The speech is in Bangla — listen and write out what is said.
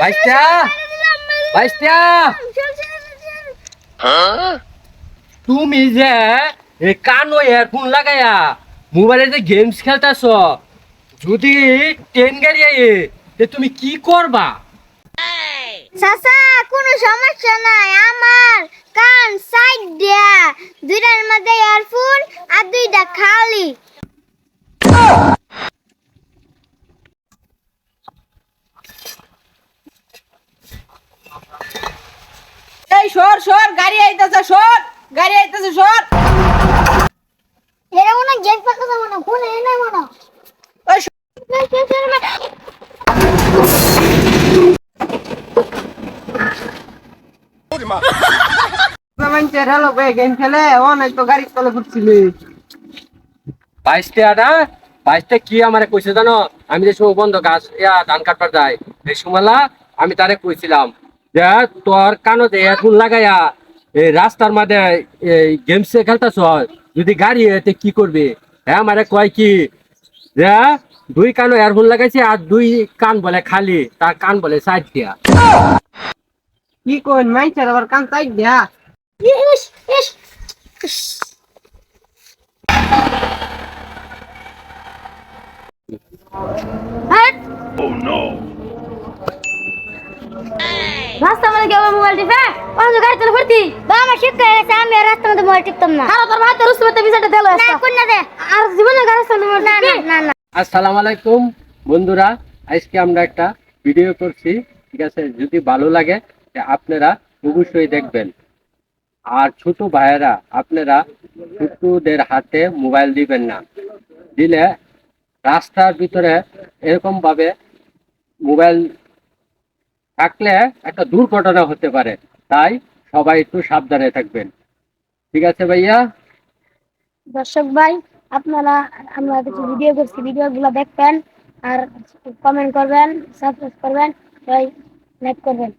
বাইশটা? বাইশটা? তুমি যে কানো ইয়ারফোন লাগাইয়া মোবাইলে যে গেমস খেলতেছ যদি ট্রেন গাড়ি আয়ে তে তুমি কি করবা? চাচা কোনো সমস্যা নাই। আমার কান সাইড দিয়া দুইটার মধ্যে ইয়ারফোন আর দুইটা খালি। এই সর সর গাড়ি আইতাছে সর গাড়ি আইতাছে সর। এরা মনে গেট পাকা যাব না কোন এনে মনে ওই কি আমারে কইছে জানো? আমি যে বন্ধ গাছ ইয়া ধান কাটবার যাই এই সময়লা আমি তারে কইছিলাম যে তোর কানো যে এখন লাগাইয়া এই রাস্তার মাঝে এই গেমস খেলতেছ যদি গাড়ি এতে কি করবে হ্যাঁ আমারে কয় কি যে দুই কানো এয়ারফোন লাগাইছে আর দুই কান বলে খালি তার কান বলে সাইড দিয়া কি কোন মাইচার আবার কান তাই দিয়া ইস ইস ইস। হাট। রাস্তা মধ্যে কেউ মোবাইল টিপে? অন্য গাড়ি চলে ভর্তি বা আমার শিক্ষা গেছে আমি আর রাস্তা মধ্যে মোবাইল টিপতাম না। আর তোর ভাই তোর উসমাতে বিষয়টা দিলো না কোন না দে। আর জীবনে গাড়ি চালানো না না না না। আসসালামু আলাইকুম। বন্ধুরা আজকে আমরা একটা ভিডিও করছি। ঠিক আছে? যদি ভালো লাগে আপনারা অবশ্যই দেখবেন। আর ছোট ভাইয়েরা আপনারা ছোটদের হাতে মোবাইল দিবেন না। দিলে রাস্তার ভিতরে এরকম ভাবে মোবাইল থাকলে একটা দুর্ঘটনা হতে পারে। তাই সবাই একটু সাবধানে থাকবেন। ঠিক আছে ভাইয়া? দর্শক ভাই, আপনারা, আমরা কিছু ভিডিও করছি। ভিডিওগুলো দেখবেন আর কমেন্ট করবেন সাবস্ক্রাইব করবেন লাইক করবেন।